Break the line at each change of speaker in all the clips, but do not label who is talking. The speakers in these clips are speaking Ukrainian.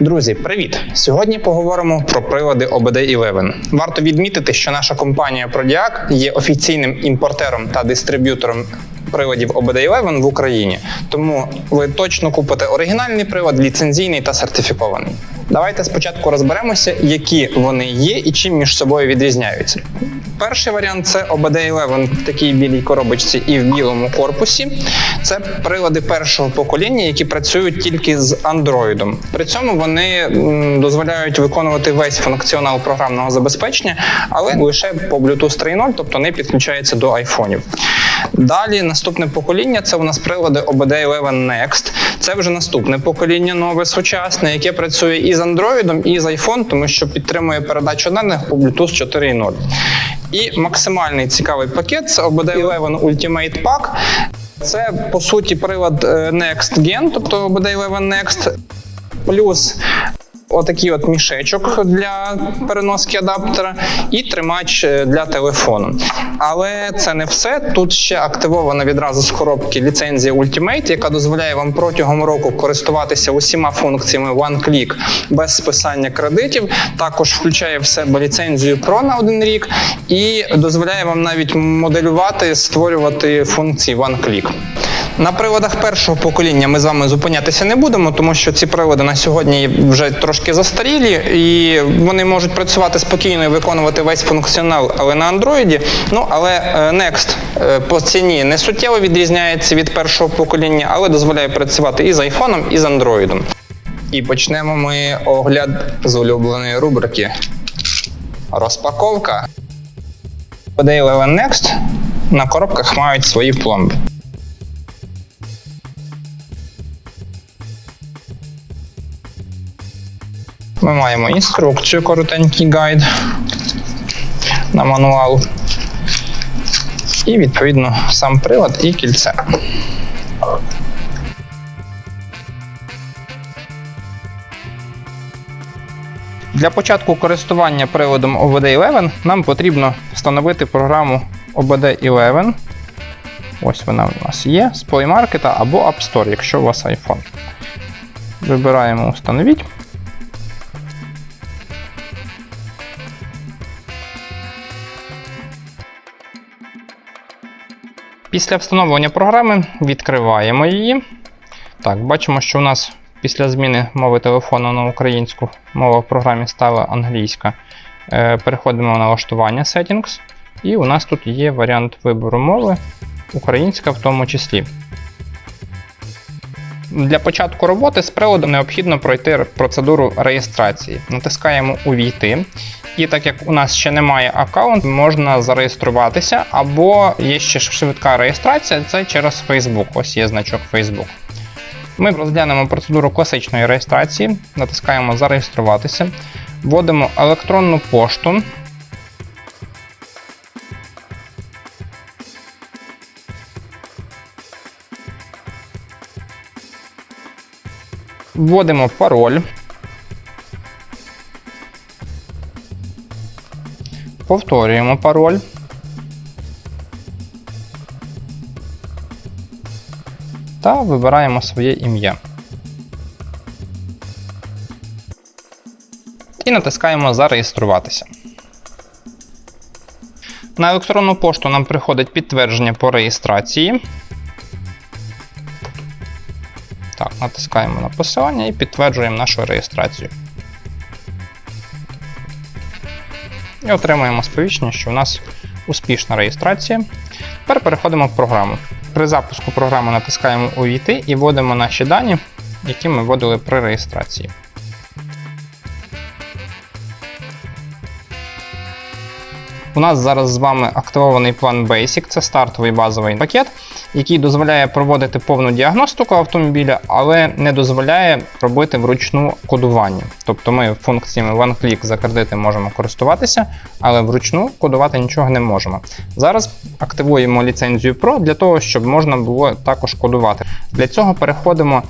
Друзі, привіт! Сьогодні поговоримо про прилади OBD11. Варто відмітити, що наша компанія Prodiac є офіційним імпортером та дистриб'ютором приладів OBD11 в Україні. Тому ви точно купите оригінальний прилад, ліцензійний та сертифікований. Давайте спочатку розберемося, які вони є і чим між собою відрізняються. Перший варіант це OBD11 в такій білій коробочці і в білому корпусі. Це прилади першого покоління, які працюють тільки з Android. При цьому вони дозволяють виконувати весь функціонал програмного забезпечення, але лише по Bluetooth 3.0, тобто не підключаються до айфонів. Далі наступне покоління це у нас прилади OBD11 Next. Це вже наступне покоління, нове сучасне, яке працює і з Android, і з iPhone, тому що підтримує передачу даних по Bluetooth 4.0. І максимальний цікавий пакет це OBD11 Ultimate Pack. Це по суті прилад е, Next Gen, тобто OBD11 Next, плюс отакий от мішечок для переноски адаптера і тримач е, для телефону. Але це не все. Тут ще активована відразу з коробки ліцензія Ultimate, яка дозволяє вам протягом року користуватися усіма функціями OneClick без списання кредитів. Також включає в себе ліцензію Pro на один рік і дозволяє вам навіть моделювати, створювати функції OneClick. На приладах першого покоління ми з вами зупинятися не будемо, тому що ці прилади на сьогодні вже трошки застарілі, і вони можуть працювати спокійно і виконувати весь функціонал, але на Android. Ну але е, Next е, по ціні не суттєво відрізняється від першого покоління, але дозволяє працювати і з iPhone, і з Android. І почнемо ми огляд з улюбленої рубрики. Розпаковка. PD11 Next на коробках мають свої пломби. Ми маємо інструкцію, коротенький гайд на мануал. І відповідно сам прилад і кільце. Для початку користування приладом OBD11 нам потрібно встановити програму OBD11. Ось вона у нас є з Play Market або App Store, якщо у вас iPhone. Вибираємо Установіть. Після встановлення програми відкриваємо її. Так, бачимо, що у нас після зміни мови телефону на українську мова в програмі стала англійська. Е, Переходимо на налаштування Settings. І у нас тут є варіант вибору мови, українська в тому числі. Для початку роботи з приладом необхідно пройти процедуру реєстрації. Натискаємо Увійти. І так як у нас ще немає аккаунту, можна зареєструватися, або є ще швидка реєстрація, це через Facebook. Ось є значок Facebook. Ми розглянемо процедуру класичної реєстрації, натискаємо Зареєструватися, вводимо електронну пошту. Вводимо пароль. Повторюємо пароль. Та вибираємо своє ім'я. І натискаємо Зареєструватися. На електронну пошту нам приходить підтвердження по реєстрації. Так, натискаємо на посилання і підтверджуємо нашу реєстрацію. І отримуємо сповіщення, що у нас успішна реєстрація. Тепер переходимо в програму. При запуску програми натискаємо Увійти і вводимо наші дані, які ми вводили при реєстрації. У нас зараз з вами активований план Basic, це стартовий базовий пакет, який дозволяє проводити повну діагностику автомобіля, але не дозволяє робити вручну кодування. Тобто ми функціями OneClick за кредити можемо користуватися, але вручну кодувати нічого не можемо. Зараз активуємо ліцензію Pro для того, щоб можна було також кодувати. Для цього переходимо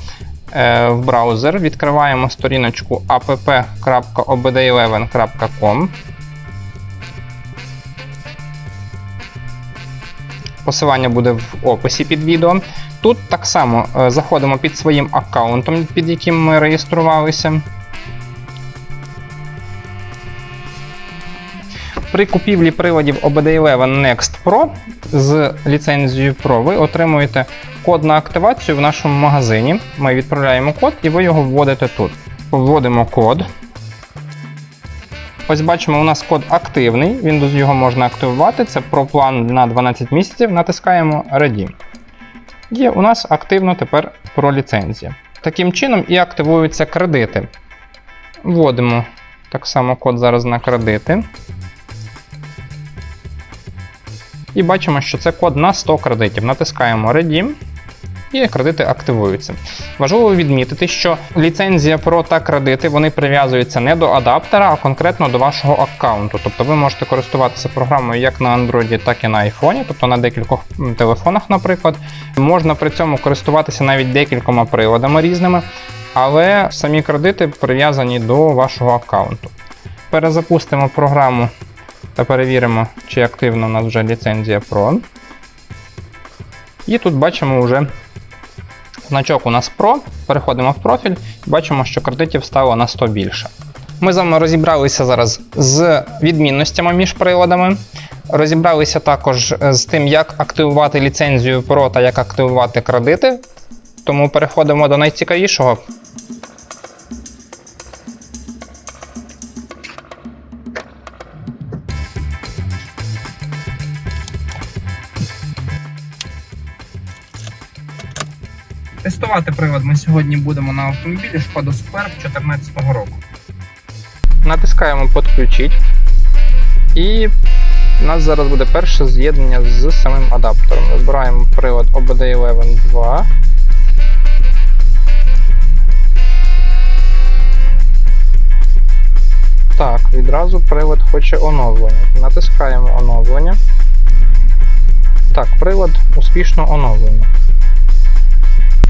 е, в браузер, відкриваємо сторіночку app.obd11.com. посилання буде в описі під відео. Тут так само е, заходимо під своїм аккаунтом, під яким ми реєструвалися. При купівлі приладів OBD11 Next Pro з ліцензією Pro ви отримуєте код на активацію в нашому магазині. Ми відправляємо код і ви його вводите тут. Вводимо код. Ось бачимо, у нас код активний, Windows його можна активувати. Це про план на 12 місяців. Натискаємо Redeem. Є у нас активно тепер про ліцензія. Таким чином і активуються кредити. Вводимо так само код зараз на кредити. І бачимо, що це код на 100 кредитів. Натискаємо Redeem. І кредити активуються. Важливо відмітити, що ліцензія Pro та кредити вони прив'язуються не до адаптера, а конкретно до вашого аккаунту. Тобто ви можете користуватися програмою як на Android, так і на iPhone, тобто на декількох телефонах, наприклад. Можна при цьому користуватися навіть декількома приладами різними, але самі кредити прив'язані до вашого аккаунту. Перезапустимо програму та перевіримо, чи активна у нас вже ліцензія Pro. І тут бачимо вже значок у нас Pro. Переходимо в профіль бачимо, що кредитів стало на 100 більше. Ми з вами розібралися зараз з відмінностями між приладами. Розібралися також з тим, як активувати ліцензію Pro та як активувати кредити. Тому переходимо до найцікавішого. Тестувати привод ми сьогодні будемо на автомобілі Шкода Superb 2014 року. Натискаємо Подключить. І у нас зараз буде перше з'єднання з самим адаптером. Вибираємо привод OBD11 2. Так, відразу привод хоче оновлення. Натискаємо оновлення. Так, привод успішно оновлено.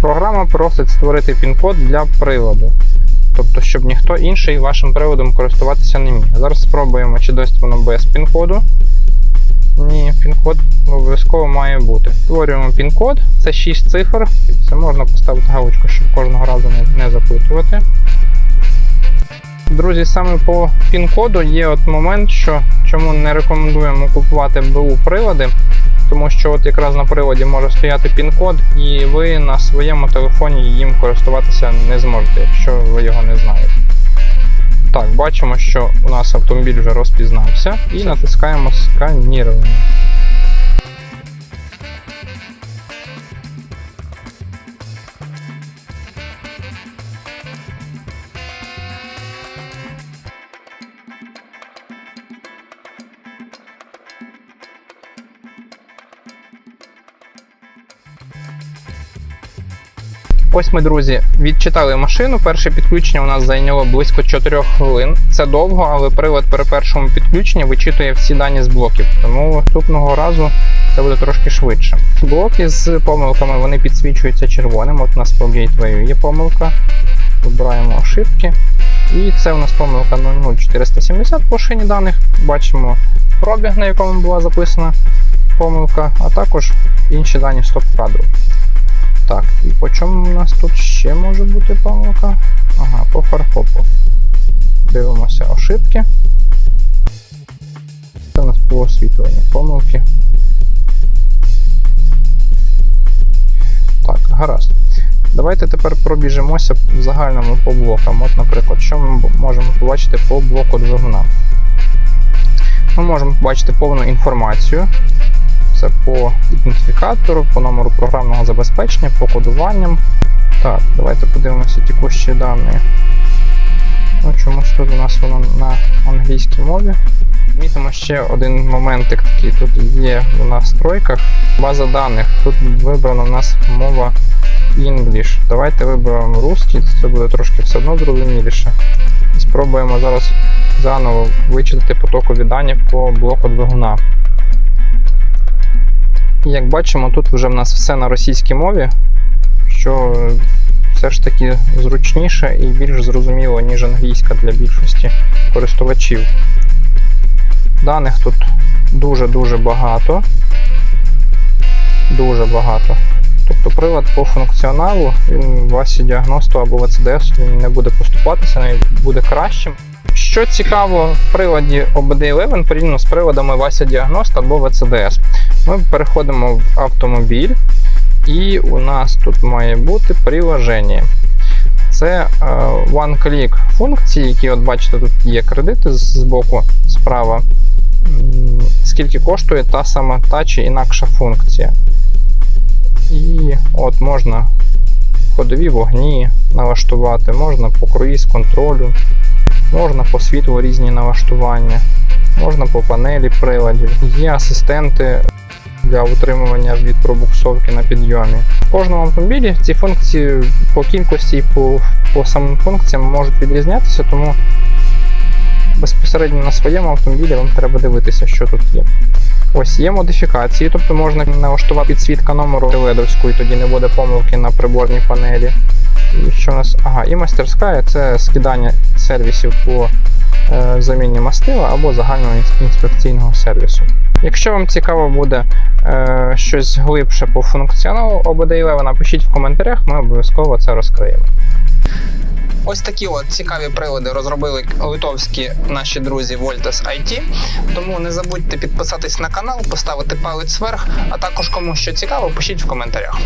Програма просить створити пін-код для приладу. Тобто, щоб ніхто інший вашим приводом користуватися не міг. Зараз спробуємо, чи дасть воно без пін-коду. Ні, пін-код обов'язково має бути. Створюємо пін-код, це 6 цифр. Це можна поставити галочку, щоб кожного разу не, не запитувати. Друзі, саме по пін-коду є от момент, що чому не рекомендуємо купувати БУ прилади, тому що от якраз на приводі може стояти пін-код, і ви на своєму телефоні їм користуватися не зможете, якщо ви його не знаєте. Так, бачимо, що у нас автомобіль вже розпізнався, і натискаємо сканірування. Ось ми, друзі, відчитали машину. Перше підключення у нас зайняло близько 4 хвилин. Це довго, але прилад при першому підключенні вичитує всі дані з блоків. Тому наступного разу це буде трошки швидше. Блоки з помилками вони підсвічуються червоним. От у нас по гейтвею є помилка. Вибираємо ошибки. І це у нас помилка 00470 по шині даних. Бачимо пробіг, на якому була записана помилка, а також інші дані стоп-кадру. Так, і по чому у нас тут ще може бути помилка? Ага, по фаркопу. Дивимося ошибки. Це у нас по освітлюванню помилки. Так, гаразд. Давайте тепер пробіжимося в загальному по блокам. От, наприклад, що ми можемо побачити по блоку двигуна. Ми можемо побачити повну інформацію. Це по ідентифікатору, по номеру програмного забезпечення, по кодуванням. Так, давайте подивимося текущі дані. Ну, Чомусь тут у нас воно на англійській мові. Мітимо ще один моментик такий. Тут є в настройках база даних. Тут вибрана у нас мова English. Давайте виберемо русський, це буде трошки все одно зрозуміліше. І спробуємо зараз заново вичитати потокові дані по блоку двигуна. Як бачимо, тут вже в нас все на російській мові, що все ж таки зручніше і більш зрозуміло, ніж англійська для більшості користувачів. Даних тут дуже-дуже багато. Дуже багато. Тобто прилад по функціоналу, він в Асі діагносту або в він не буде поступатися, навіть буде кращим. Що цікаво в приладі OBD11 порівняно з приладами Вася Діагност або VCDS. Ми переходимо в автомобіль, і у нас тут має бути приложення. Це е, one-click функції, які, от бачите, тут є кредити з боку справа. Скільки коштує та сама та чи інакша функція. І от можна ходові вогні налаштувати, можна по круїз контролю, можна по світлу різні налаштування, можна по панелі приладів. Є асистенти для утримування від пробуксовки на підйомі. В кожному автомобілі ці функції по кількості і по, по самим функціям можуть відрізнятися, тому безпосередньо на своєму автомобілі вам треба дивитися, що тут є. Ось є модифікації, тобто можна налаштувати підсвітка номеру ледовську, і тоді не буде помилки на приборній панелі. І що у нас? Ага, і мастерська це скидання сервісів по е, заміні мастила або загального інспекційного сервісу. Якщо вам цікаво буде е, щось глибше по функціоналу OBD11, напишіть в коментарях, ми обов'язково це розкриємо. Ось такі от цікаві прилади розробили литовські наші друзі Voltas IT. Тому не забудьте підписатись на канал, поставити палець вверх, а також кому що цікаво, пишіть в коментарях.